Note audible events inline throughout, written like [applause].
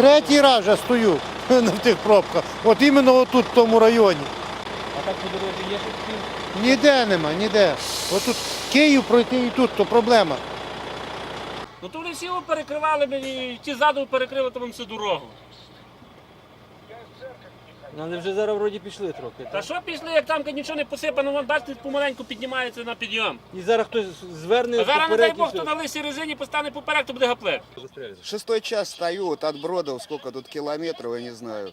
Третій раз вже стою [laughs] на тих пробках. От іменно отут, в тому районі. А так по дорозі є крім? Ніде нема, ніде. Отут Київ пройти і тут, то проблема. Ну то вони всі перекривали мені, ті ззаду перекрили там всю дорогу. Ну, але вже зараз вроді пішли трохи. Та так? що пішли, як там нічого не посипано, вон бачите, помаленьку піднімається на підйом. І зараз хтось зверне А зараз, не дай Бог, хто на лисій резині постане поперек, то буде гаплеп. Шестой час стою, вот от Бродов, сколько тут километров, я не знаю.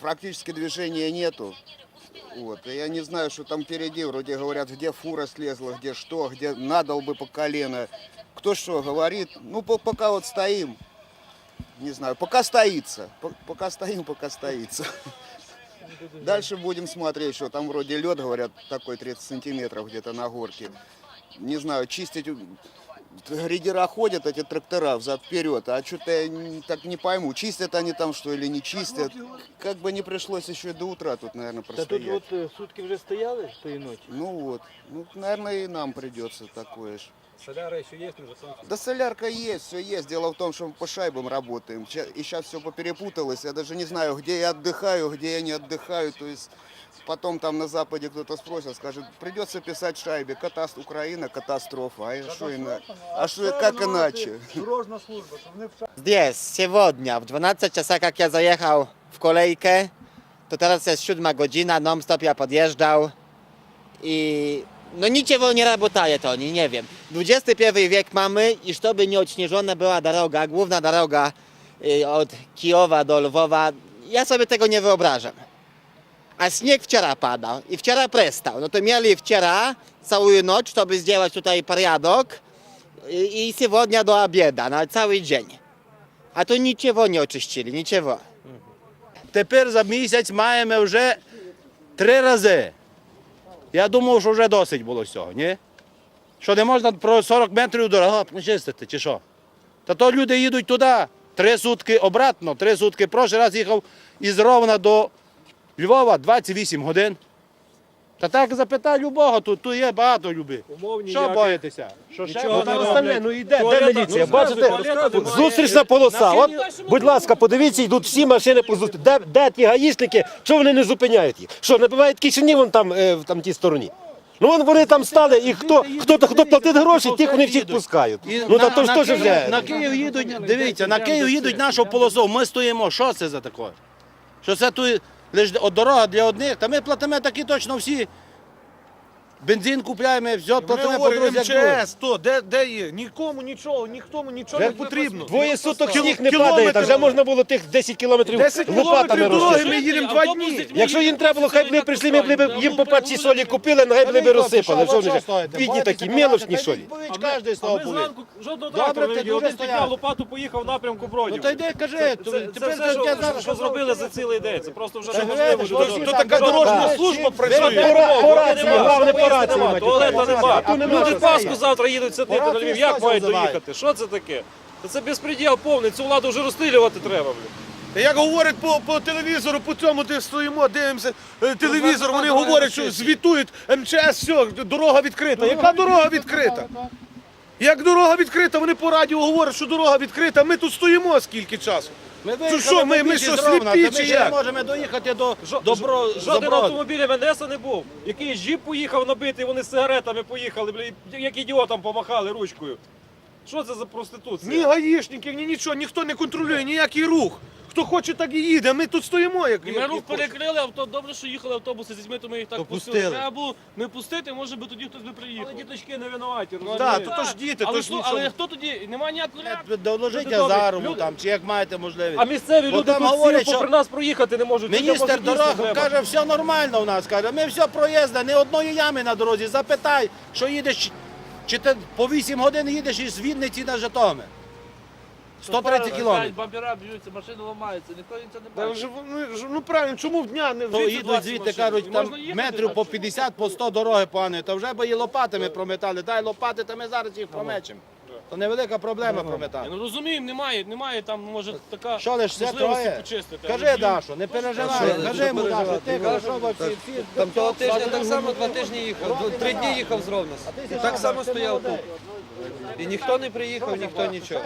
Практически движения нету. Вот. И я не знаю, что там впереди. Вроде говорят, где фура слезла, где что, где надал бы по колено. Кто что говорит. Ну, по- пока вот стоим. Не знаю, пока стоится. По- Пока стоим, пока стоится. Дальше будем смотреть, что там вроде лед, говорят, такой 30 сантиметров где-то на горке. Не знаю, чистить грейдера ходят, эти трактора взад-вперед, а что-то я так не пойму, чистят они там что или не чистят. Как бы не пришлось еще и до утра тут, наверное, простоять. тут от е, сутки вже стояли тої ночі. Ну вот, ну, наверное, и нам придется такое же. Соляра еще есть, не закончилась. Да солярка есть, все есть. Дело в том, что мы по шайбам работаем. Ща- И сейчас все поперепуталось. Я даже не знаю, где я отдыхаю, где я не отдыхаю. То есть потом там на Западе кто-то спросит, скажет, придется писать шайбе. Катаст... Украина, катастрофа. А что иначе? А что, как иначе? Здесь, сегодня, w 12 czasach jak ja zajechał w kolejkę, to teraz jest siódma godzina, non-stop ja podjeżdżał i no niczego nie работает to oni, nie wiem. XXI wiek mamy i żeby nie odśnieżona była droga, główna droga y, od Kijowa do Lwowa, ja sobie tego nie wyobrażam. A śnieg wczoraj padał i wczoraj prestał. No to mieli wczoraj całą noc, żeby zdjąć tutaj порядок i, i сегодня do obieda, na cały dzień. А то нічого не очистили, нічого. Тепер за місяць маємо вже три рази. Я думав, що вже досить було цього, ні? Що не можна про 40 метрів дорога почистити, чи що? Та то люди їдуть туди три сутки обратно, три сутки. Прошлий раз їхав із Ровна до Львова 28 годин. Та так запитай любого, тут, тут є багато люби. Умовні Що ніякі- боїтеся? Що ще? Нічого Ну, не там роблять. Ну і де, Туалета- міліція? ну, Бачите, туалета немає. зустрічна полоса. От, будь ласка, подивіться, йдуть всі машини по зустріч. Де, де ті гаїшники, що вони не зупиняють їх? Що, не бувають кишені вон там, е, в там тій стороні? Ну вон вони там стали, і хто, хто, хто, хто платить гроші, тих вони всіх пускають. І Ну на, та то ж на, теж Київ, вже. на Київ їдуть, дивіться, на Київ їдуть нашу полосу. Ми стоїмо. Що це за таке? Що це тут лише дорога для одних? Та ми платимо такі точно всі. Бензин купляємо, все платимо по дорозі. як другі. МЧС, то, де, де є? Нікому нічого, ніхто нічого не потрібно. Двоє суток Кіл- сніг не падає, та вже можна було тих 10 кілометрів 10 лопатами кілометрів дороги ми їдемо два дні. Якщо їм треба було, хай б вони прийшли, ми б їм по пачці солі купили, нехай б вони розсипали. Що вони ж, бідні такі, мелочні. Кожен Ми зранку жодного Добре, трактора ти дуже Один стояв. підняв лопату, поїхав в напрямку Бродів. Ну то йди, кажи. Це, то це, тепер все, що, що, зараз зробили за цілий день. Це просто вже неможливо. Тут така дорожня служба працює. По- по головне, по нема, рації, мать, Туалета нема. Люди Пасху завтра їдуть сидіти на Львів. Як мають доїхати? Що це таке? Та це безпреділ повний. Цю владу вже розстрілювати треба. блін. Як говорять по, по телевізору, по цьому де стоїмо, дивимося е, телевізор, вони говорять, що звітують МЧС, все, дорога відкрита. Яка дорога відкрита? Як дорога відкрита, вони по радіо говорять, що дорога відкрита, ми тут стоїмо скільки часу. Ми Це що, ми- ми що, сліпі чи як? не можемо доїхати до добро. Жоден автомобіль МНС не був. Якийсь жіп поїхав набитий, вони з сигаретами поїхали, як ідіотам помахали ручкою. Що це за проституція? Ні гаїшників, ні нічого, ніхто не контролює, ніякий рух. Хто хоче, так і їде. Ми тут стоїмо, як, І як ми рух як хочемо. перекрили, авто добре, що їхали автобуси з дітьми, то ми їх так То пустили. Треба було не пустити, може би тоді хтось би приїхав. Але діточки не винуваті, Так, розумієте? то ж діти, але, то ж що- нічого. але хто тоді? Немає ніякого реакції. Доложіть Люди добрі, Азарову люди- там, чи як маєте можливість. А місцеві Бо люди там тут говорять, всі що попри нас проїхати не можуть. Міністр дорог каже, все нормально у нас. Каже, ми все проїзда, ні одної ями на дорозі. Запитай, що їдеш, чи ти по 8 годин їдеш із Вінниці на Житомир. 130 кілометрів. Бампера б'ються, машини ламаються, ніхто нічого не Та бачить. вже вони ж- Ну правильно, чому в дня не То їдуть 20 звідти, машин? кажуть, там Можна їхати метрів по 50, по 100 дороги погано, то вже би і лопатами прометали. Дай лопати, та ми зараз їх промечемо. То невелика проблема прометати. Ну розуміємо, немає, немає там, може, така Що лиш все можливості троє? почистити. Кажи, Дашо, не переживай, кажи йому, Дашо, ти хорошо, бо всі, всі Там того тижня так само два тижні їхав, три дні їхав з Ровнос. І так само стояв тут. І ніхто не приїхав, ніхто нічого.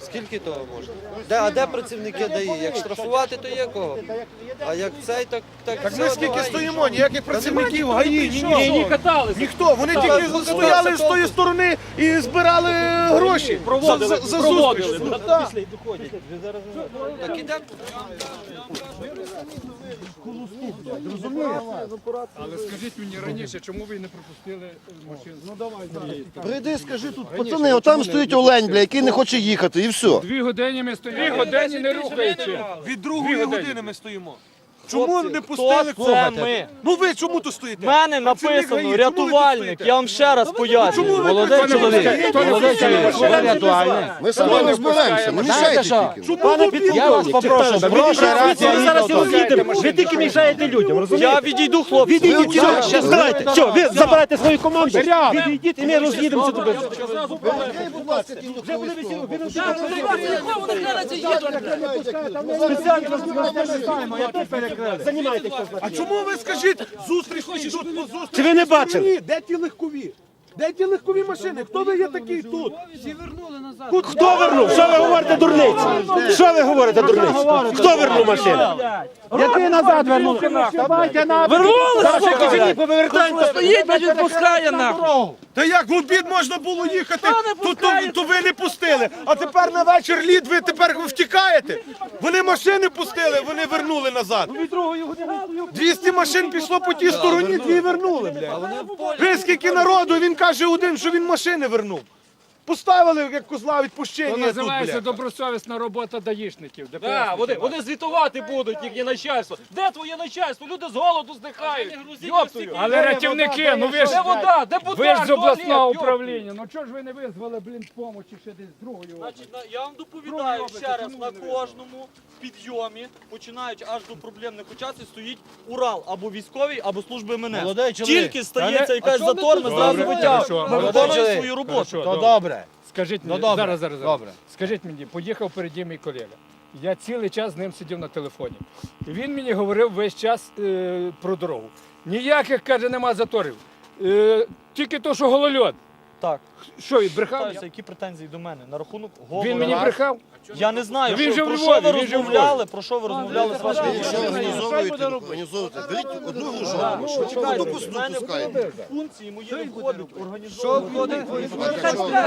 Скільки того можна? Де, а де працівники ДАІ? Як штрафувати, то є кого. А як цей, так так. Так ми скільки стоїмо, ніяких працівників ГАІ, ні, ні, Ні, ні, ні. каталися. Ніхто, вони тільки Так, стояли з тої сторони і збирали гроші. Проводили, за, за, за проводили. зустріч. да. Так. Після й доходять. Зараз Так ідемо. Але скажіть мені раніше, чому ви не пропустили машину? Ну давай. Прийди, скажи тут, пацани, отам стоїть олень, бля, який не хоче їхати, і все. Дві години ми стоїмо. Дві години не рухаючи. Від другої години ми стоїмо. Чому не Хто пустили це ми? Ну ви чому тут стоїте? В мене Працівник написано ГАІ, чому ви тут рятувальник. стоїте? Я вам ще раз пояснюю. Ви Молодий тут чоловік. Молодий чоловік. Ми самі розберемося, не мішайте тільки. Чому Пане ви підполковник, Я вас попрошу, прошу Ви раз, я зараз його їдемо, ви тільки мішаєте людям, Я розумієте? відійду, хлопці. Відійдіть, все, все, здавайте, все, ви забирайте свою команду, відійдіть і ми роз'їдемося без. Спеціально вас не я тут перекрили. Займайтесь. А чому ви скажіть зустріч тут зустріч? Чи ви не бачили? Ні, Де ті легкові? Де ті легкові машини? Хто ви є такий тут? Хто вернув? Що ви говорите дурниці? Що ви говорите дурниці? Хто вернув машину? Який назад вернув? Вернули! Повертайте. Стоїть, не відпускає нахуй. Та як в обід можна було їхати? То, то, то ви не пустили. А тепер на вечір лід ви тепер втікаєте. Вони машини пустили, вони вернули назад. 200 машин пішло по тій стороні, дві вернули. блядь. Ви скільки народу, він каже один, що він машини вернув. Поставили як козла відпущення тут, називається добросовісна робота даїшників. Да, вони, вони звітувати будуть, їхнє начальство. Де твоє начальство? Люди з голоду здихають. Йоптую. Але рятівники, ну ви ж Де вода? Де вода? ви ж з обласного управління. Ну чого ж ви не визвали, блін, допомогу ще десь з другої області? Значить, на- я вам доповідаю ще раз, на кожному підйомі, починаючи аж до проблемних участків, стоїть Урал або військовий, або служби МНС. Молодий чоловік. Тільки стається якась затор, ми зразу хорошо. Ми Молодий виконуємо чоловік. свою роботу. То добре. Добре. Скажіть Ну, мені, добре. зараз, зараз, зараз. Добре. Скажіть мені, поїхав переді мій колега. Я цілий час з ним сидів на телефоні. І він мені говорив весь час е, про дорогу. Ніяких, каже, нема заторів. Е, тільки то, що голольот. Так, Що, він брехав? питаюся, які претензії до мене на рахунок Він мені брехав? Я не знаю, Він що, же в про що ви він же в розмовляли, про що ви розмовляли з вашим Що колегою. організовуєте, організовуєте, беріть одну Чекайте, одну пусту пускаєте. функції мої не входять організовувати.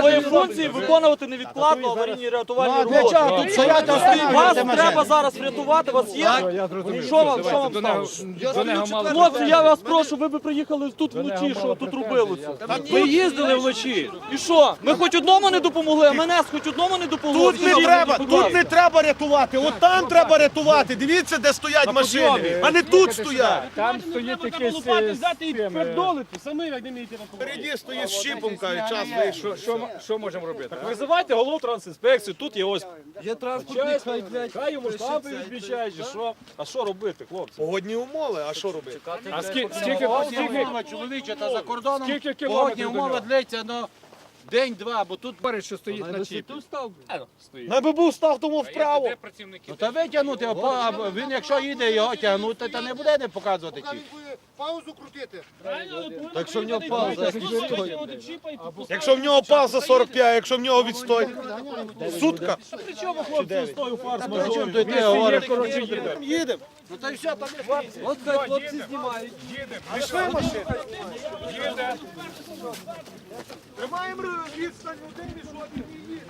Мої функції виконувати невідкладно аварійні рятувальні роботи. Тут стоять Вас треба зараз врятувати, вас є? Що вам, що вам сталося? до нього мало Хлопці, я вас прошу, ви би приїхали тут вночі, що тут робили. Ви їздили вночі. І що? Ми хоч одному не допомогли, а мене хоч одному не допомогли. Тут не треба, тут не треба рятувати, от там треба рятувати. Дивіться, де стоять машини, а не тут стоять. Там стоїть якийсь... лопати е, взяти і пердолити. Самі як не вмієте на Впереді стоїть з щипом, каже, час вийшов. Що, що, можемо робити? Визивайте голову трансінспекцію, тут є ось Є транспортник, хай, блядь. хай йому штампи відмічають, чи що. А що робити, хлопці? Погодні умови, а що робити? А скільки, скільки, скільки, Чоловіче, та за кордоном скільки погодні кілометрів до умови нього? дляться, ну, день-два, бо тут Говорить, що стоїть на чіпі. На би був став тому вправо. Ну та витягнути, а він якщо їде його тягнути, то не буде не показувати ті. Паузу крутити. Так що в нього пауза. Якщо в нього пауза 45, якщо в нього відстой. Сутка. При чому хлопці з тою фарс? Їдемо. Ну та й все, там От хай хлопці знімають. Пішли машини. Їде. Тримаємо відстань, один мішок і їде.